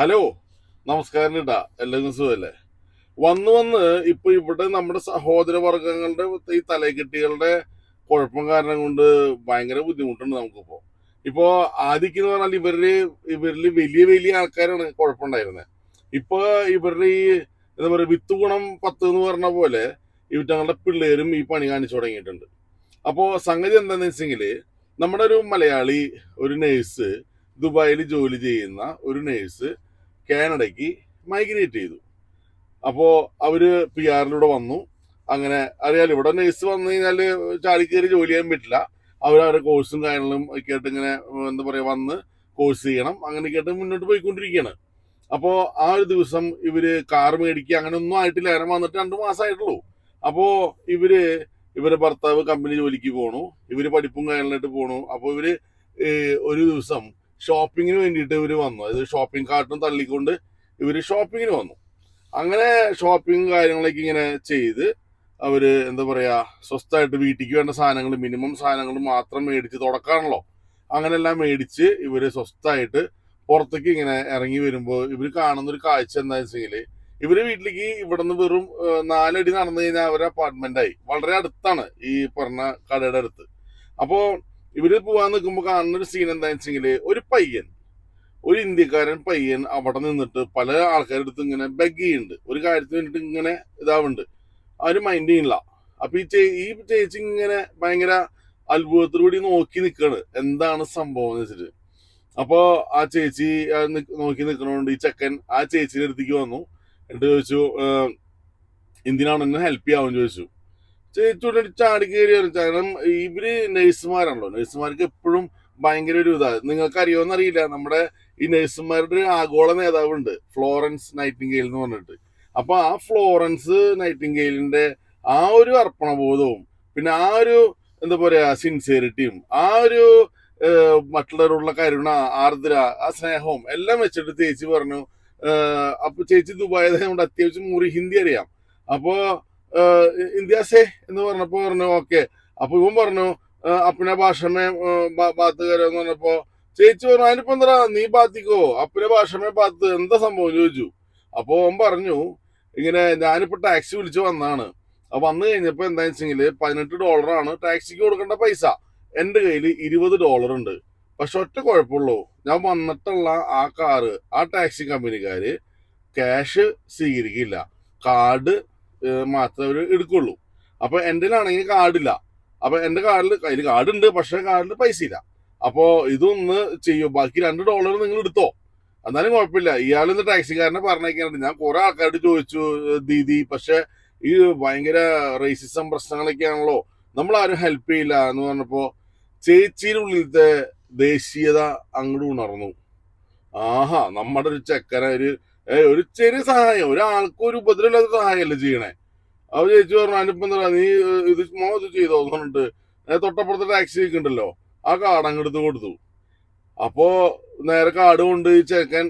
Hello നമസ്കാരം ഇട്ടാ എല്ലാവർക്കും സുഖമല്ലേ വന്ന് വന്ന് ഇപ്പൊ ഇവിടെ നമ്മുടെ സഹോദര വർഗങ്ങളുടെ ഈ തലക്കെട്ടികളുടെ കുഴപ്പം കാരണം കൊണ്ട് ഭയങ്കര ബുദ്ധിമുട്ടുണ്ട് നമുക്കിപ്പോ. ഇപ്പോ ആദ്യം എന്ന് പറഞ്ഞാൽ ഇവരിൽ ഇവരിൽ വലിയ വലിയ ആൾക്കാരാണ് കുഴപ്പമുണ്ടായിരുന്നത് ഇപ്പൊ ഇവരുടെ ഈ എന്താ പറയുക വിത്ത് ഗുണം പത്ത് എന്ന് പറഞ്ഞ പോലെ ഇവറ്റങ്ങളുടെ പിള്ളേരും ഈ പണി കാണിച്ചു തുടങ്ങിയിട്ടുണ്ട്. അപ്പോ സംഗതി എന്താന്ന് വെച്ചെങ്കിൽ നമ്മുടെ ഒരു മലയാളി ഒരു നേഴ്സ് ദുബായിൽ ജോലി ചെയ്യുന്ന ഒരു നേഴ്സ് കാനഡയ്ക്ക് മൈഗ്രേറ്റ് ചെയ്തു. അപ്പോൾ അവർ പി ആറിലൂടെ വന്നു. അങ്ങനെ അറിയാലോ ഇവിടെ നേഴ്സ് വന്നു കഴിഞ്ഞാൽ ചാടി കയറി ജോലി ചെയ്യാൻ പറ്റില്ല. അവർ അവരുടെ കോഴ്സും കാര്യങ്ങളും ഒക്കെ ആയിട്ട് ഇങ്ങനെ എന്താ പറയാ വന്ന് കോഴ്സ് ചെയ്യണം. അങ്ങനെയൊക്കെ ആയിട്ട് മുന്നോട്ട് പോയിക്കൊണ്ടിരിക്കുകയാണ്. അപ്പോൾ ആ ഒരു ദിവസം ഇവർ കാർ മേടിക്കുക അങ്ങനെ ഒന്നും ആയിട്ടില്ല. അങ്ങനെ വന്നിട്ട് രണ്ടു മാസമായിട്ടുള്ളൂ അപ്പോൾ ഇവർ ഇവരെ ഭർത്താവ് കമ്പനി ജോലിക്ക് പോണു. ഇവർ പഠിപ്പും കാര്യങ്ങളായിട്ട് പോണു. അപ്പോൾ ഇവർ ഒരു ദിവസം ഷോപ്പിങ്ങിന് വേണ്ടിയിട്ട് ഇവർ വന്നു. അതായത് ഷോപ്പിംഗ് കാർട്ടും തള്ളിക്കൊണ്ട് ഇവർ ഷോപ്പിങ്ങിന് വന്നു. അങ്ങനെ ഷോപ്പിംഗ് കാര്യങ്ങളൊക്കെ ഇങ്ങനെ ചെയ്ത് അവർ എന്താ പറയാ സ്വസ്ഥമായിട്ട് വീട്ടിലേക്ക് വേണ്ട സാധനങ്ങൾ മിനിമം സാധനങ്ങൾ മാത്രം മേടിച്ച് തുടക്കാണല്ലോ. അങ്ങനെല്ലാം മേടിച്ച് ഇവർ സ്വസ്ഥമായിട്ട് പുറത്തേക്ക് ഇങ്ങനെ ഇറങ്ങി വരുമ്പോൾ ഇവർ കാണുന്ന ഒരു കാഴ്ച എന്താ വെച്ചെങ്കിൽ ഇവർ വീട്ടിലേക്ക് ഇവിടുന്ന് വെറും ഏഹ്, നാലടി നടന്നു കഴിഞ്ഞാൽ അവരെ അപ്പാർട്ട്മെന്റ് ആയി. വളരെ അടുത്താണ് ഈ പറഞ്ഞ കടയുടെ അടുത്ത്. അപ്പോ ഇവർ പോവാൻ നിൽക്കുമ്പോൾ കാണുന്ന ഒരു സീൻ എന്താ വെച്ചെങ്കിൽ ഒരു പയ്യൻ ഒരു ഇന്ത്യക്കാരൻ പയ്യൻ അവിടെ നിന്നിട്ട് പല ആൾക്കാരുടെ അടുത്ത് ഇങ്ങനെ ബെഗ് ചെയ്യുന്നുണ്ട്. ഒരു കാര്യത്തിന് വേണ്ടിട്ട് ഇങ്ങനെ ഇതാവുന്നുണ്ട്. അവർ മൈൻഡ് ചെയ്യില്ല അപ്പൊ ഈ ചേ ഈ ചേച്ചി ഇങ്ങനെ ഭയങ്കര അത്ഭുതത്തോടുകൂടി നോക്കി നിക്കാണ്. എന്താണ് സംഭവം എന്ന് വെച്ചിട്ട്. അപ്പോ ആ ചേച്ചി നിക്ക് നിൽക്കണോണ്ട് ഈ ചെക്കൻ ആ ചേച്ചിയുടെ അടുത്തേക്ക് വന്നു. എന്നിട്ട് ചോദിച്ചു "ഏഹ്, എന്തിനാണ് എന്നെ ഹെൽപ്പ് ചെയ്യാമെന്ന് ചോദിച്ചു. ചേച്ചിയോട് ചാടി കയറി കാരണം ഇവർ നഴ്സുമാരാണല്ലോ. നഴ്സുമാർക്ക് എപ്പോഴും ഭയങ്കര ഒരു ഇതാ. നിങ്ങൾക്ക് അറിയോന്ന് അറിയില്ല നമ്മുടെ ഈ നഴ്സുമാരുടെ ഒരു ആഗോള നേതാവുണ്ട്. ഫ്ലോറൻസ് നൈറ്റിംഗേൽ എന്ന് പറഞ്ഞിട്ട്. അപ്പൊ ആ ഫ്ലോറൻസ് നൈറ്റിംഗേലിന്റെ ആ ഒരു അർപ്പണബോധവും പിന്നെ ആ ഒരു എന്താ പറയാ സിൻസിയറിറ്റിയും ആ ഒരു മറ്റുള്ളവരുള്ള കരുണ ആർദ്ര ആ സ്നേഹവും എല്ലാം വെച്ചിട്ട് ചേച്ചി പറഞ്ഞു അപ്പൊ ചേച്ചി ദുബായ് കൊണ്ട് അത്യാവശ്യം മുറി ഹിന്ദി അറിയാം. അപ്പോ ഏഹ്, ഇന്ത്യ സേ എന്ന് പറഞ്ഞപ്പോ പറഞ്ഞു ഓക്കെ. അപ്പൊ ഇവൻ പറഞ്ഞു അപ്പനെ ഭാഷമേ ബാത്ത് എന്ന് പറഞ്ഞപ്പോ ചേച്ചി പറഞ്ഞു അതിനിപ്പോ എന്താ നീ ബാത്തിക്കോ? അപ്പനെ ഭാഷമേ ബാത്ത് എന്താ സംഭവം? ചോദിച്ചു. അപ്പൊ അവൻ പറഞ്ഞു ഇങ്ങനെ ഞാനിപ്പോ ടാക്സി വിളിച്ചു വന്നാണ്. അപ്പൊ വന്നു കഴിഞ്ഞപ്പോ എന്താ വെച്ചെങ്കിൽ പതിനെട്ട് ഡോളറാണ് ടാക്സിക്ക് കൊടുക്കേണ്ട പൈസ. എന്റെ കയ്യിൽ ഇരുപത് ഡോളർ ഉണ്ട്. പക്ഷെ ഒറ്റ കുഴപ്പമുള്ളൂ. ഞാൻ വന്നിട്ടുള്ള ആ കാറ് ആ ടാക്സി കമ്പനിക്കാര് ക്യാഷ് സ്വീകരിക്കില്ല. കാർഡ് മാത്രമേ അവർ എടുക്കുള്ളൂ. അപ്പൊ എന്റെ ആണെങ്കിൽ കാർഡില്ല. അപ്പൊ എന്റെ കാർഡിൽ അതിൽ കാർഡുണ്ട് പക്ഷെ കാർഡിൽ പൈസ ഇല്ല അപ്പോ ഇതൊന്ന് ചെയ്യൂ. ബാക്കി രണ്ട് ഡോളർ നിങ്ങൾ എടുത്തോ. എന്നാലും കുഴപ്പമില്ല. ഇയാളിന്ന് ടാക്സിക്കാരനെ പറഞ്ഞേക്കാനുണ്ട് ഞാൻ കുറെ ആൾക്കാരോട് ചോദിച്ചു ദീദി പക്ഷെ ഈ ഭയങ്കര റേസിസം പ്രശ്നങ്ങളൊക്കെയാണല്ലോ. നമ്മൾ ആരും ഹെൽപ്പ് ചെയ്യില്ല എന്ന് പറഞ്ഞപ്പോ ചേച്ചിയുടെ ഉള്ളിലത്തെ ദേശീയത അങ്ങോട്ട് ഉണർന്നു. ആഹാ നമ്മുടെ ഒരു ചെക്കനെ ഒരു ഒരു ചെറിയ സഹായം. ഒരാൾക്കും ഒരു ഉപദ്രവമില്ലാത്ത സഹായമല്ലേ ചെയ്യണേ? അവർ ചേച്ചി പറഞ്ഞു അനുപ്പം എന്താ നീ ഇത് മോ ഇത് ചെയ്തോ? പറഞ്ഞിട്ട് തൊട്ടപ്പുറത്തെ ടാക്സി നിൽക്കണ്ടല്ലോ ആ കാർഡ് അങ്ങെടുത്ത് കൊടുത്തു. അപ്പോ നേരെ കാർഡ് കൊണ്ട് ചേക്കൻ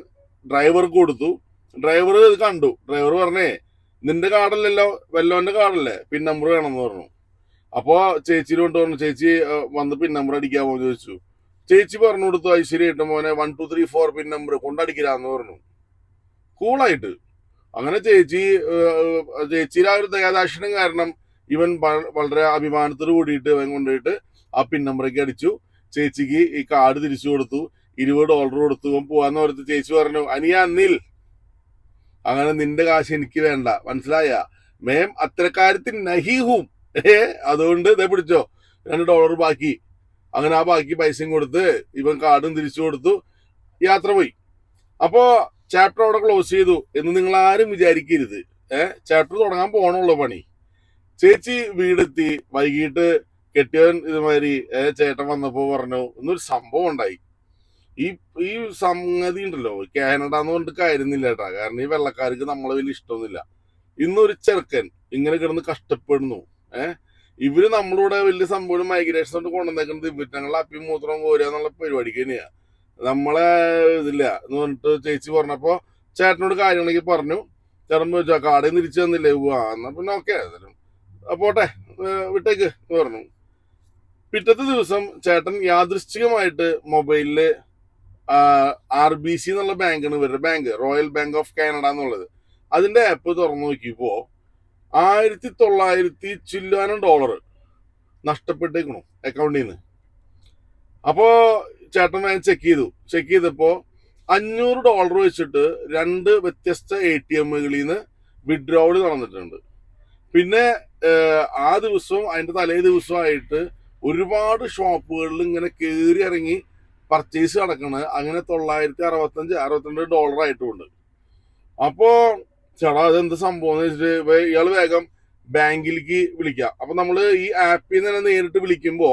ഡ്രൈവർക്ക് കൊടുത്തു. ഡ്രൈവർ ഇത് കണ്ടു. ഡ്രൈവർ പറഞ്ഞേ നിന്റെ കാർഡല്ലല്ലോ വെല്ലോന്റെ കാർഡല്ലേ പിൻ നമ്പർ വേണമെന്ന് പറഞ്ഞു. അപ്പോ കൊണ്ട് പറഞ്ഞു ചേച്ചി വന്ന് പിൻ നമ്പർ അടിക്കാമോ ചോദിച്ചു. ചേച്ചി പറഞ്ഞു കൊടുത്തു ഐശ്വര്യായിട്ട് മോനെ one two three four pin number കൊണ്ടടിക്കലാന്ന് പറഞ്ഞു. കൂളായിട്ട്. അങ്ങനെ ചേച്ചി ചേച്ചിയുടെ ആ ഒരു ദയാദാക്ഷിണം കാരണം ഇവൻ വളരെ അഭിമാനത്തോട് കൂടിയിട്ട് ഇവൻ കൊണ്ടുപോയിട്ട് ആ പിൻ നമ്പറേക്ക് അടിച്ചു. ചേച്ചിക്ക് ഈ കാർഡ് തിരിച്ചു കൊടുത്തു. ഇരുപത് ഡോളർ കൊടുത്തു. ഇവൻ പോവാന്ന് പറഞ്ഞിട്ട് ചേച്ചി പറഞ്ഞു അനിയ അന്നിൽ അങ്ങനെ നിന്റെ കാശ് എനിക്ക് വേണ്ട. മനസ്സിലായ? മേം അത്തരക്കാര്യത്തിൽ നഹിഹും. ഏ അതുകൊണ്ട് ഇതേ പിടിച്ചോ. രണ്ട് ഡോളർ ബാക്കി. അങ്ങനെ ആ ബാക്കി പൈസയും കൊടുത്ത് ഇവൻ കാർഡും തിരിച്ചു കൊടുത്തു. യാത്ര പോയി. അപ്പോ ചാപ്റ്റർ അവിടെ ക്ലോസ് ചെയ്തു എന്ന് നിങ്ങൾ ആരും വിചാരിക്കരുത്. ഏഹ് ചാപ്റ്റർ തുടങ്ങാൻ പോകണുള്ള പണി. ചേച്ചി വീടെത്തി. വൈകിട്ട് കെട്ടിയവൻ ഇതുമാതിരി ചേട്ടൻ വന്നപ്പോ പറഞ്ഞു ഇന്നൊരു സംഭവം ഉണ്ടായി. ഈ ഈ സംഗതി ഉണ്ടല്ലോ. കാനഡ എന്ന് പറഞ്ഞിട്ട് കാര്യമൊന്നുമില്ല കേട്ടാ. കാരണം ഈ വെള്ളക്കാർക്ക് നമ്മളെ വലിയ ഇഷ്ടമൊന്നുമില്ല. ഇന്നൊരു ചെറുക്കൻ ഇങ്ങനെ കിടന്ന് കഷ്ടപ്പെടുന്നു. ഏഹ് ഇവർ നമ്മളിവിടെ വലിയ സംഭവം മൈഗ്രേഷൻ കൊണ്ട് കൊണ്ടുവന്നേക്കുന്നത് ഇവറ്റങ്ങളെ അപ്പി മൂത്രം കോരുക എന്നുള്ള പരിപാടിക്ക് തന്നെയാ. നമ്മളെ ഇതില്ല എന്ന് പറഞ്ഞിട്ട് ചേച്ചി പറഞ്ഞപ്പോ ചേട്ടനോട് കാര്യങ്ങളൊക്കെ പറഞ്ഞു. ചേട്ടൻ ചോദിച്ചാ കാടയിൽ തിരിച്ചു തന്നില്ലേ? ആ എന്നാ പിന്നെ ഓക്കെ പോട്ടെ. വിട്ടേക്ക് എന്ന് പറഞ്ഞു. പിറ്റത്തെ ദിവസം ചേട്ടൻ യാദൃശ്ചികമായിട്ട് മൊബൈലിൽ ആർ ബി സി എന്നുള്ള ബാങ്കാണ് ഇവരുടെ bank Royal Bank of Canada എന്നുള്ളത്. അതിന്റെ ആപ്പ് തുറന്നു നോക്കിയപ്പോ ആയിരത്തി തൊള്ളായിരത്തി ചില്ലാനം ഡോളർ നഷ്ടപ്പെട്ടേക്കണു അക്കൗണ്ടിൽ നിന്ന്. അപ്പോ ചേട്ടൻ ഞാൻ ചെക്ക് ചെയ്തു. ചെക്ക് ചെയ്തപ്പോൾ അഞ്ഞൂറ് ഡോളർ വെച്ചിട്ട് രണ്ട് വ്യത്യസ്ത എ ടി എമ്മുകളിൽ നിന്ന് വിഡ്രോവൽ നടന്നിട്ടുണ്ട്. പിന്നെ ആ ദിവസവും അതിന്റെ തലേ ദിവസമായിട്ട് ഒരുപാട് ഷോപ്പുകളിൽ ഇങ്ങനെ കയറി ഇറങ്ങി പർച്ചേസ് നടക്കണ. അങ്ങനെ തൊള്ളായിരത്തി അറുപത്തഞ്ച് അറുപത്തിരണ്ട് ഡോളർ ആയിട്ടുണ്ട് അപ്പോ ചേട്ടാ അതെന്ത് സംഭവം എന്ന് വെച്ചിട്ട് ഇയാൾ വേഗം ബാങ്കിലേക്ക് വിളിക്കാം. അപ്പൊ നമ്മൾ ഈ ആപ്പിൽ നിന്ന് തന്നെ നേരിട്ട് വിളിക്കുമ്പോ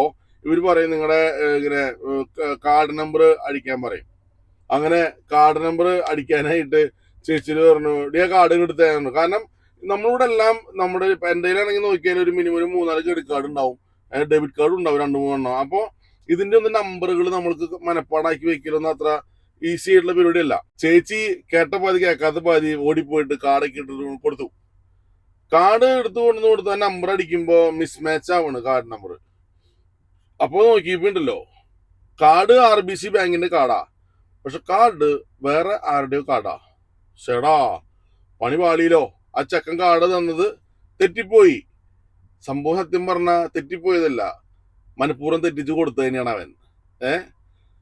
ഇവർ പറയും നിങ്ങളുടെ ഇങ്ങനെ കാർഡ് നമ്പർ അടിക്കാൻ പറയും. അങ്ങനെ കാർഡ് നമ്പർ അടിക്കാനായിട്ട് ചേച്ചിര് പറഞ്ഞു ഡി ആ കാർഡ് എടുത്തു കാരണം നമ്മളിവിടെ എല്ലാം നമ്മുടെ എന്റെ കയ്യിലാണെങ്കിൽ നോക്കിയാൽ ഒരു മിനിമം ഒരു മൂന്നാൽ ക്രെഡിറ്റ് കാർഡ് ഉണ്ടാവും. ഡെബിറ്റ് കാർഡ് ഉണ്ടാവും രണ്ട് മൂന്നെണ്ണം. അപ്പൊ ഇതിന്റെ ഒന്ന് നമ്പറുകൾ നമ്മൾക്ക് മനപ്പാടാക്കി വെക്കലൊന്നും അത്ര ഈസി ആയിട്ടുള്ള പരിപാടിയല്ല ചേച്ചി കേട്ട പാതി കേൾക്കാത്ത പാതി ഓടിപ്പോയിട്ട് കാർഡൊക്കെ ഇട്ടിട്ട് കൊടുത്തു. കാർഡ് എടുത്തു കൊണ്ടു കൊടുത്ത നമ്പർ അടിക്കുമ്പോ മിസ്മാച്ച് ആവാണ് കാർഡ് നമ്പർ അപ്പൊ നോക്കിയിട്ടുണ്ടല്ലോ. കാർഡ് ആർ ബി സി ബാങ്കിന്റെ കാർഡാ. പക്ഷെ കാർഡ് വേറെ ആരുടെയോ കാർഡാ. ചേടാ പണി പാളിയിലോ. ആ ചെക്കൻ കാർഡ് തന്നത് തെറ്റിപ്പോയി. സംഭവം സത്യം പറഞ്ഞ തെറ്റിപ്പോയതല്ല. മനഃപൂർവം തെറ്റിച്ച് കൊടുത്തു തന്നെയാണ് അവൻ. ഏ?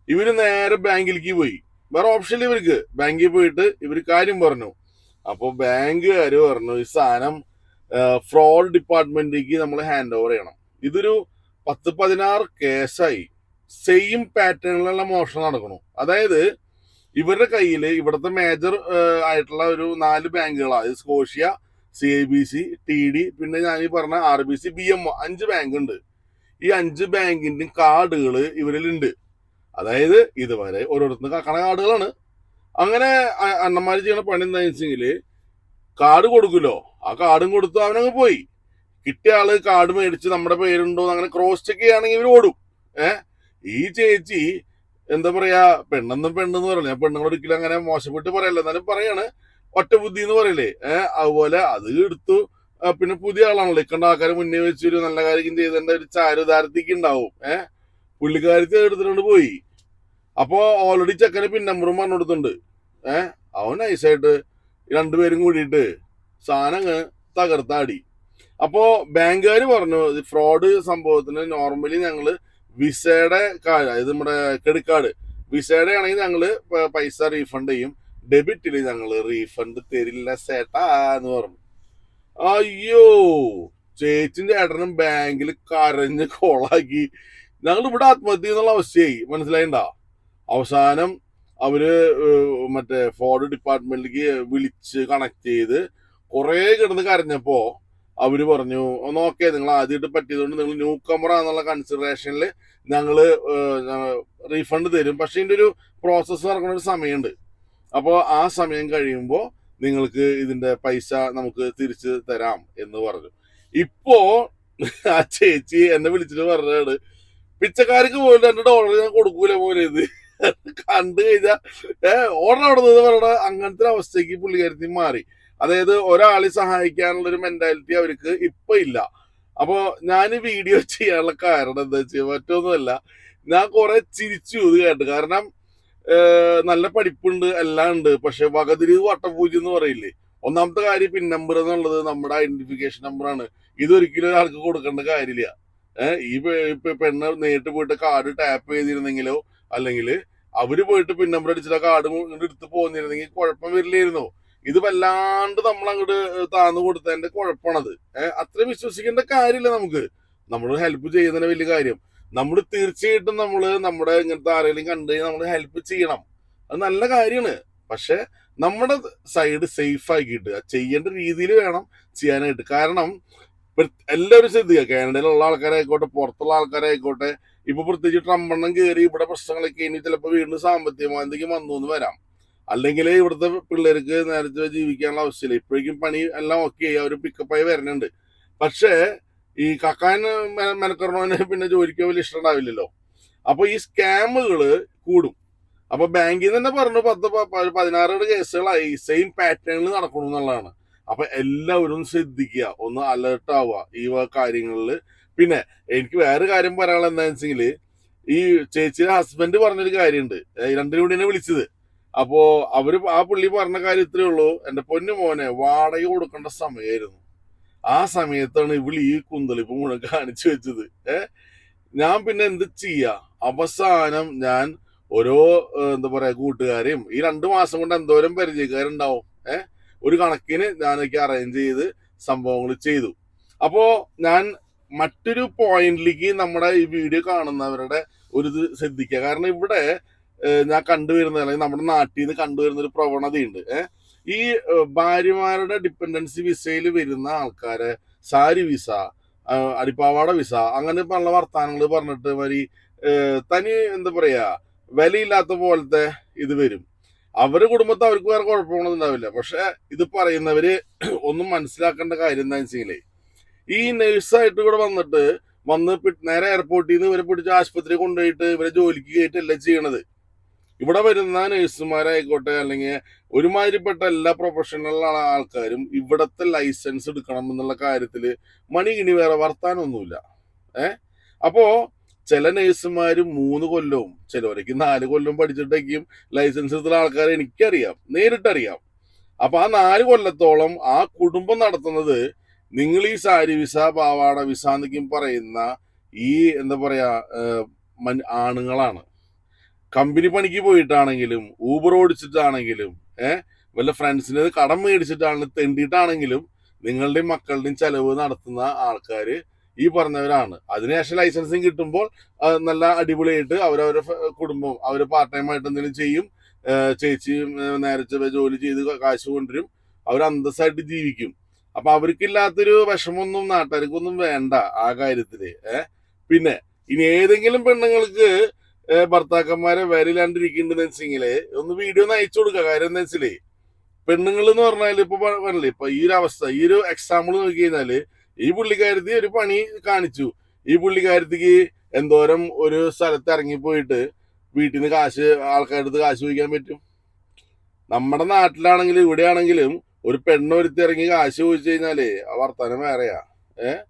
ഇവർ നേരെ ബാങ്കിലേക്ക് പോയി. വേറെ ഓപ്ഷൻ ഇവർക്ക്. ബാങ്കിൽ പോയിട്ട് ഇവർ കാര്യം പറഞ്ഞു. അപ്പൊ ബാങ്കുകാർ പറഞ്ഞു ഈ സാധനം ഫ്രോഡ് ഡിപ്പാർട്ട്മെന്റിലേക്ക് നമ്മൾ ഹാൻഡ് ഓവർ ചെയ്യണം. ഇതൊരു പത്ത് പതിനാറ് കേസായി. സെയിം പാറ്റേണിലുള്ള മോഷണം നടക്കണു അതായത് ഇവരുടെ കയ്യിൽ ഇവിടുത്തെ മേജർ ആയിട്ടുള്ള ഒരു നാല് ബാങ്കുകളാണ് Scotia C I B C T D പിന്നെ ഞാൻ ഈ പറഞ്ഞ R B C B M അഞ്ച് ബാങ്ക് ഉണ്ട് ഈ അഞ്ച് ബാങ്കിന്റെയും കാർഡുകൾ ഇവരിലുണ്ട്. അതായത് ഇതുവരെ ഓരോരുത്തരും കക്കണ കാർഡുകളാണ്. അങ്ങനെ അണ്ണന്മാർ ചെയ്യണ പണി എന്താണെന്ന് വെച്ചെങ്കിൽ കാർഡ് കൊടുക്കുമല്ലോ ആ കാർഡും കൊടുത്തു അവനങ്ങ് പോയി. കിട്ടിയ ആൾ കാർഡ് മേടിച്ച് നമ്മുടെ പേരുണ്ടോ അങ്ങനെ ക്രോസ് ചെക്ക് ചെയ്യുകയാണെങ്കിൽ ഇവർ ഓടും. ഏഹ് ഈ ചേച്ചി എന്താ പറയാ പെണ്ണെന്നും പെണ്ണെന്ന് പറയില്ല? ഞാൻ പെണ്ണുങ്ങൾ ഒരിക്കലും അങ്ങനെ മോശപ്പെട്ട് പറയല്ല. എന്നാലും പറയാണ്. ഒറ്റ ബുദ്ധി എന്ന് പറയില്ലേ? ഏഹ് അതുപോലെ അത് എടുത്തു. പിന്നെ പുതിയ ആളാണല്ലോ. ഇക്കണ്ട ആൾക്കാരെ മുന്നേ വെച്ച് ഒരു നല്ല കാര്യം ചെയ്തതിന്റെ ഒരു ചാരുദാരത്തേക്ക് ഉണ്ടാവും. ഏഹ് പുള്ളിക്കാരി എടുത്തിട്ടുണ്ട് പോയി. അപ്പോ ഓൾറെഡി ചെക്കന് പിൻ നമ്പറും പറഞ്ഞു കൊടുത്തിട്ടുണ്ട് ഏഹ് അവൻ നൈസായിട്ട് രണ്ടുപേരും കൂടിയിട്ട് സാധനങ്ങ് തകർത്താടി. അപ്പോ ബാങ്കുകാർ പറഞ്ഞു ഫ്രോഡ് സംഭവത്തിന് നോർമലി ഞങ്ങൾ വിസയുടെ കാര്യം അതായത് നമ്മുടെ ക്രെഡിറ്റ് കാർഡ് വിസയുടെ ആണെങ്കിൽ ഞങ്ങൾ പൈസ റീഫണ്ട് ചെയ്യും. ഡെബിറ്റിൽ ഞങ്ങൾ റീഫണ്ട് തരില്ല സേട്ടാ എന്ന് പറഞ്ഞു. അയ്യോ ചേച്ചിന്റെ ഏട്ടനും ബാങ്കിൽ കരഞ്ഞ് കോളാക്കി. ഞങ്ങൾ ഇവിടെ ആത്മഹത്യ എന്നുള്ള അവസ്ഥയായി മനസ്സിലായിണ്ട? അവസാനം അവർ മറ്റേ ഫോർഡ് ഡിപ്പാർട്ട്മെന്റിലേക്ക് വിളിച്ച് കണക്ട് ചെയ്ത് കുറെ കിടന്ന് കരഞ്ഞപ്പോ അവർ പറഞ്ഞു ഓക്കെ നിങ്ങൾ ആദ്യമായിട്ട് പറ്റിയതുകൊണ്ട് നിങ്ങൾ ന്യൂ കമറ എന്നുള്ള കൺസിഡറേഷനിൽ ഞങ്ങൾ റീഫണ്ട് തരും. പക്ഷെ ഇതിന്റെ ഒരു പ്രോസസ്സ് നടക്കുന്ന ഒരു സമയമുണ്ട്. അപ്പോൾ ആ സമയം കഴിയുമ്പോൾ നിങ്ങൾക്ക് ഇതിന്റെ പൈസ നമുക്ക് തിരിച്ചു തരാം എന്ന് പറഞ്ഞു. ഇപ്പോ ആ ചേച്ചി എന്നെ വിളിച്ചിട്ട് പറഞ്ഞാണ് പിച്ചക്കാർക്ക് പോലും രണ്ട് ഡോളർ ഞാൻ കൊടുക്കൂല പോലെ ഇത്. കണ്ടു കഴിഞ്ഞാൽ ഓർഡർ അവിടെ നിന്ന് പറഞ്ഞ അങ്ങനത്തെ അവസ്ഥയ്ക്ക് പുള്ളിക്കാരത്തി മാറി. അതായത് ഒരാളെ സഹായിക്കാനുള്ള ഒരു മെന്റാലിറ്റി അവർക്ക് ഇപ്പൊ ഇല്ല. അപ്പോ ഞാൻ വീഡിയോ ചെയ്യാനുള്ള കാരണം എന്താ വെച്ചാൽ മറ്റൊന്നുമല്ല ഞാൻ കുറെ ചിരിച്ചു ഇത് കേട്ട്. കാരണം നല്ല പഠിപ്പുണ്ട് എല്ലാം ഉണ്ട്. പക്ഷെ വകതിരിവ് വട്ടപൂജ എന്ന് പറയില്ലേ? ഒന്നാമത്തെ കാര്യം പിൻ നമ്പർ എന്നുള്ളത് നമ്മുടെ ഐഡന്റിഫിക്കേഷൻ നമ്പറാണ് ഇതൊരിക്കലും ഒരാൾക്ക് കൊടുക്കേണ്ട കാര്യമില്ല. ഈ പെണ്ണ് നേരിട്ട് പോയിട്ട് കാർഡ് ടാപ്പ് ചെയ്തിരുന്നെങ്കിലോ അല്ലെങ്കിൽ അവർ പോയിട്ട് പിൻ നമ്പർ അടിച്ചിട്ട് കാർഡ് എടുത്ത് പോന്നിരുന്നെങ്കിൽ കുഴപ്പം വരില്ലായിരുന്നോ. ഇത് വല്ലാണ്ട് നമ്മൾ അങ്ങോട്ട് താന്നു കൊടുത്തതിന്റെ കുഴപ്പമാണത്. ഏഹ് അത്ര വിശ്വസിക്കേണ്ട കാര്യമില്ല നമുക്ക്. നമ്മൾ ഹെൽപ്പ് ചെയ്യുന്നതിന് വലിയ കാര്യം. നമ്മൾ തീർച്ചയായിട്ടും നമ്മൾ നമ്മുടെ ഇങ്ങനത്തെ ആരെങ്കിലും കണ്ടു കഴിഞ്ഞാൽ നമ്മൾ ഹെൽപ്പ് ചെയ്യണം. അത് നല്ല കാര്യമാണ്. പക്ഷെ നമ്മുടെ സൈഡ് സേഫ് ആക്കിയിട്ട് ചെയ്യേണ്ട രീതിയിൽ വേണം ചെയ്യാനായിട്ട്. കാരണം എല്ലാവരും ശ്രദ്ധിക്കുക കാനഡയിലുള്ള ആൾക്കാരായിക്കോട്ടെ പുറത്തുള്ള ആൾക്കാരായിക്കോട്ടെ ഇപ്പൊ പ്രത്യേകിച്ച് ട്രംപെണ്ണം കയറി ഇവിടെ പ്രശ്നങ്ങളൊക്കെ ഇനി ചിലപ്പോൾ വീണ്ടും സാമ്പത്തികമായി എന്തെങ്കിലും വന്നു എന്ന് വരാം. അല്ലെങ്കിൽ ഇവിടുത്തെ പിള്ളേർക്ക് നേരത്തെ ജീവിക്കാനുള്ള ആവശ്യമില്ല. ഇപ്പോഴേക്കും പണി എല്ലാം ഓക്കെ അവർ പിക്കപ്പായി വരുന്നുണ്ട് പക്ഷേ ഈ കക്കാൻ മെ- പിന്നെ ജോലിക്ക് വലിയ ഇഷ്ടം ഉണ്ടാവില്ലല്ലോ. അപ്പൊ ഈ സ്കാമുകൾ കൂടും. അപ്പൊ ബാങ്കിൽ നിന്ന് തന്നെ പറഞ്ഞു പത്ത് പതിനാറ് കേസുകളായി. സെയിം പാറ്റേണിൽ നടക്കണം എന്നുള്ളതാണ്. അപ്പൊ എല്ലാവരും ശ്രദ്ധിക്കുക. ഒന്ന് അലേർട്ട് ആവുക ഈ കാര്യങ്ങളിൽ പിന്നെ എനിക്ക് വേറെ കാര്യം പറയാനുള്ള എന്താണെന്ന് വെച്ചെങ്കിൽ ഈ ചേച്ചിയുടെ ഹസ്ബൻഡ് പറഞ്ഞൊരു കാര്യമുണ്ട്. രണ്ടിനും കൂടിയാണ് വിളിച്ചത്. അപ്പോ അവർ ആ പുള്ളി പറഞ്ഞ കാര്യം ഇത്രേ ഉള്ളൂ. എന്റെ പൊന്നു മോനെ വാടക കൊടുക്കേണ്ട സമയമായിരുന്നു ആ സമയത്താണ് ഇവൾ ഈ കുന്തളിപ്പ് മുഴുവൻ കാണിച്ചു വെച്ചത്. ഏ? ഞാൻ പിന്നെ എന്ത് ചെയ്യാ? അവസാനം ഞാൻ ഓരോ എന്താ പറയാ കൂട്ടുകാരെയും ഈ രണ്ടു മാസം കൊണ്ട് എന്തോരം പരിചയക്കാരുണ്ടാവും. ഏ? ഒരു കണക്കിന് ഞാനൊക്കെ അറേഞ്ച് ചെയ്ത് സംഭവങ്ങൾ ചെയ്തു. അപ്പോ ഞാൻ മറ്റൊരു പോയിന്റിലേക്ക് നമ്മുടെ ഈ വീഡിയോ കാണുന്നവരുടെ ഒരു ഇത് ശ്രദ്ധിക്കുക. കാരണം ഇവിടെ ഞാൻ കണ്ടുവരുന്ന അല്ലെങ്കിൽ നമ്മുടെ നാട്ടിൽ നിന്ന് കണ്ടുവരുന്ന ഒരു പ്രവണതയുണ്ട്. ഈ ഭാര്യമാരുടെ ഡിപ്പെൻഡൻസി വിസയിൽ വരുന്ന ആൾക്കാരെ സാരി വിസ അടിപ്പാവാട വിസ അങ്ങനെ പല വർത്തമാനങ്ങൾ പറഞ്ഞിട്ട് മാതിരി തനി എന്താ പറയാ വിലയില്ലാത്ത പോലത്തെ ഇത് വരും. അവരുടെ കുടുംബത്തെ അവർക്ക് വേറെ കുഴപ്പമുള്ളതുണ്ടാവില്ല ഉണ്ടാവില്ല പക്ഷെ ഇത് പറയുന്നവര് ഒന്നും മനസ്സിലാക്കേണ്ട കാര്യം എന്താണെന്ന് വെച്ചെങ്കിലേ ഈ നഴ്സായിട്ട് ഇവിടെ വന്നിട്ട് വന്ന് നേരെ എയർപോർട്ടിൽ നിന്ന് ഇവരെ പിടിച്ച് ആശുപത്രി കൊണ്ടുപോയിട്ട് ഇവരെ ജോലിക്ക് കയറ്റല്ല ചെയ്യണത്? ഇവിടെ വരുന്ന നഴ്സുമാരായിക്കോട്ടെ അല്ലെങ്കിൽ ഒരുമാതിരിപ്പെട്ട എല്ലാ പ്രൊഫഷണൽ ആൾക്കാരും ഇവിടത്തെ ലൈസൻസ് എടുക്കണം എന്നുള്ള കാര്യത്തിൽ മണി ഇനി വേറെ വർത്താനൊന്നുമില്ല. ഏ? അപ്പോ ചില നഴ്സുമാർ മൂന്ന് കൊല്ലവും ചിലവരേക്ക് നാല് കൊല്ലവും പഠിച്ചിട്ടേക്കും ലൈസൻസ് എടുത്തുള്ള ആൾക്കാരെ എനിക്കറിയാം നേരിട്ടറിയാം. അപ്പൊ ആ നാല് കൊല്ലത്തോളം ആ കുടുംബം നടത്തുന്നത് നിങ്ങൾ ഈ സാരി വിസ പാവാട വിസ എന്നൊക്കെയും പറയുന്ന ഈ എന്താ പറയാ ആണുങ്ങളാണ്. കമ്പനി പണിക്ക് പോയിട്ടാണെങ്കിലും ഊബർ ഓടിച്ചിട്ടാണെങ്കിലും ഏഹ് വല്ല ഫ്രണ്ട്സിന് കടം മേടിച്ചിട്ടാണെങ്കിലും തെണ്ടിയിട്ടാണെങ്കിലും നിങ്ങളുടെയും മക്കളുടെയും ചെലവ് നടത്തുന്ന ആൾക്കാര് ഈ പറഞ്ഞവരാണ്. അതിനുശേഷം ലൈസൻസും കിട്ടുമ്പോൾ നല്ല അടിപൊളിയായിട്ട് അവരവരുടെ കുടുംബം അവർ പാർട്ട് ടൈം ആയിട്ട് എന്തെങ്കിലും ചെയ്യും ചേച്ചി നേരത്തെ ജോലി ചെയ്ത് കാശ് കൊണ്ടുവരും അവർ അന്തസ്സായിട്ട് ജീവിക്കും. അപ്പൊ അവർക്കില്ലാത്തൊരു വിഷമൊന്നും നാട്ടുകാർക്കൊന്നും വേണ്ട ആ കാര്യത്തിൽ ഏഹ് പിന്നെ ഇനി ഏതെങ്കിലും പെണ്ണുങ്ങൾക്ക് ഭർത്താക്കന്മാരെ വരില്ലാണ്ടിരിക്കുന്നുണ്ട് വെച്ചെങ്കിൽ ഒന്ന് വീഡിയോ ഒന്ന് അയച്ചു കൊടുക്കുക കാര്യം എന്താ വെച്ചാലേ പെണ്ണുങ്ങൾ എന്ന് പറഞ്ഞാൽ ഇപ്പൊ പറഞ്ഞില്ലേ ഇപ്പൊ ഈ ഒരു അവസ്ഥ ഈ ഒരു എക്സാമ്പിൾ നോക്കി കഴിഞ്ഞാൽ ഈ പുള്ളിക്കാരത്തി ഒരു പണി കാണിച്ചു. ഈ പുള്ളിക്കാരത്തിക്ക് എന്തോരം ഒരു സ്ഥലത്ത് ഇറങ്ങിപ്പോയിട്ട് വീട്ടിൽ നിന്ന് കാശ് ആൾക്കാരുടെ അടുത്ത് കാശ് ചോദിക്കാൻ പറ്റും? നമ്മുടെ നാട്ടിലാണെങ്കിലും ഇവിടെയാണെങ്കിലും ഒരു പെണ്ണൊരുത്തി ഇറങ്ങി കാശ് ചോദിച്ചു കഴിഞ്ഞാലേ ആ വർത്തമാനം വേറെയാ. ഏഹ്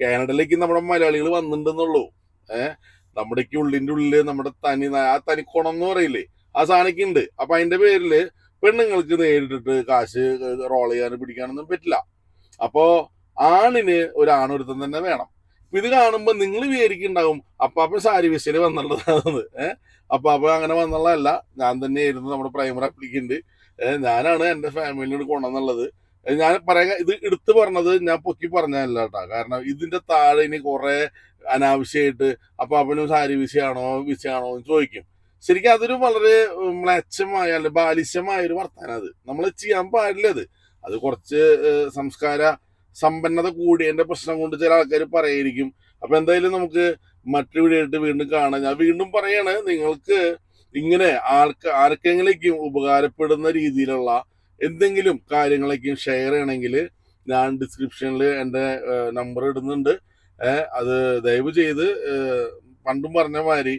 കാനഡയിലേക്ക് നമ്മുടെ മലയാളികൾ വന്നിട്ടുണ്ടെന്നുള്ളൂ. ഏഹ് നമ്മുടെക്ക് ഉള്ളിന്റെ ഉള്ളിൽ നമ്മുടെ തനി ആ തനിക്കുണം എന്ന് പറയില്ലേ? ആ സാധനമൊക്കെ ഉണ്ട്. അപ്പൊ അതിന്റെ പേരിൽ പെണ്ണുങ്ങൾക്ക് നേരിട്ടിട്ട് കാശ് റോൾ ചെയ്യാനും പിടിക്കാനൊന്നും പറ്റില്ല. അപ്പോ ആണിന് ഒരു ആണൊരുത്തം തന്നെ വേണം. ഇത് കാണുമ്പോ നിങ്ങൾ വിചാരിക്കുന്നുണ്ടാവും അപ്പാപ്പൻ സാരി വിസയിൽ വന്നുള്ളതാണെന്ന്. ഏഹ് അപ്പാപ്പ അങ്ങനെ വന്നുള്ളതല്ല. ഞാൻ തന്നെ തന്നെയായിരുന്നു നമ്മുടെ പ്രൈമറി അപ്ലിക്കുണ്ട്. ഞാനാണ് എന്റെ ഫാമിലിയോട് കൊണ്ടുവന്നുള്ളത് ഞാൻ പറയാ ഇത് എടുത്തു പറഞ്ഞത് ഞാൻ പൊക്കി പറഞ്ഞതല്ല കേട്ടോ. കാരണം ഇതിന്റെ താഴെ ഇനി കുറെ അനാവശ്യമായിട്ട് അപ്പൊ അവനും സാരി വിസയാണോ വിസയാണോ എന്ന് ചോദിക്കും. ശരിക്കും അതൊരു വളരെ ഉം, അല്ലെങ്കിൽ അല്ലെ ബാലിശ്യമായ ഒരു വർത്തമാനം അത്. നമ്മൾ ചെയ്യാൻ പാടില്ല അത്. അത് കുറച്ച് സംസ്കാര സമ്പന്നത കൂടിയതിന്റെ പ്രശ്നം കൊണ്ട് ചില ആൾക്കാർ പറയായിരിക്കും. അപ്പൊ എന്തായാലും നമുക്ക് മറ്റൊരു വീഡിയോ വീണ്ടും കാണാം. ഞാൻ വീണ്ടും പറയാണ് നിങ്ങൾക്ക് ഇങ്ങനെ ആൾക്ക് ആർക്കെങ്കിലേക്കും ഉപകാരപ്പെടുന്ന രീതിയിലുള്ള എന്തെങ്കിലും കാര്യങ്ങളൊക്കെയും ഷെയർ ചെയ്യണമെങ്കിൽ ഞാൻ ഡിസ്ക്രിപ്ഷനിൽ എന്റെ നമ്പർ ഇടുന്നുണ്ട്. അത് ദയവ് ചെയ്ത് പണ്ടും പറഞ്ഞ മാതിരി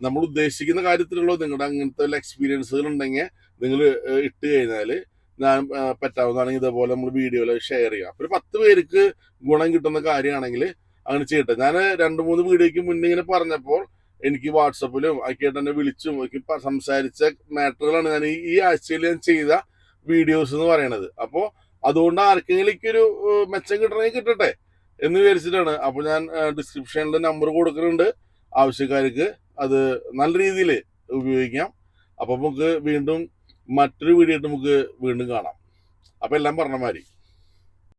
നമ്മൾ ഉദ്ദേശിക്കുന്ന കാര്യത്തിലുള്ള നിങ്ങളുടെ അങ്ങനത്തെ വല്ല എക്സ്പീരിയൻസുകൾ ഉണ്ടെങ്കിൽ നിങ്ങൾ ഇട്ട് കഴിഞ്ഞാൽ ഞാൻ പറ്റാവുന്നതാണെങ്കിൽ ഇതേപോലെ നമ്മൾ വീഡിയോയിൽ ഷെയർ ചെയ്യാം. അപ്പൊ ഒരു പത്ത് പേർക്ക് ഗുണം കിട്ടുന്ന കാര്യമാണെങ്കിൽ അങ്ങനെ ചെയ്യട്ടെ. ഞാൻ രണ്ട് മൂന്ന് വീഡിയോയ്ക്ക് മുന്നേ ഇങ്ങനെ പറഞ്ഞപ്പോൾ എനിക്ക് വാട്സപ്പിലും ആക്കിയിട്ട് എന്നെ വിളിച്ചും ഒക്കെ സംസാരിച്ച മാറ്ററുകളാണ് ഞാൻ ഈ ആഴ്ചയിൽ ഞാൻ ചെയ്ത വീഡിയോസ് എന്ന് പറയണത്. അപ്പോൾ അതുകൊണ്ട് ആർക്കെങ്കിലും ഒരു മെച്ചം കിട്ടണമെങ്കിൽ കിട്ടട്ടെ. എന്ന് വിചാരിച്ചിട്ടാണ്. അപ്പോൾ ഞാൻ ഡിസ്ക്രിപ്ഷനിൽ നമ്പർ കൊടുക്കുന്നുണ്ട്. ആവശ്യക്കാർക്ക് അത് നല്ല രീതിയിൽ ഉപയോഗിക്കാം. അപ്പോൾ നമുക്ക് വീണ്ടും മറ്റൊരു വീഡിയോ നമുക്ക് വീണ്ടും കാണാം. അപ്പോൾ എല്ലാം പറഞ്ഞ മാതിരി.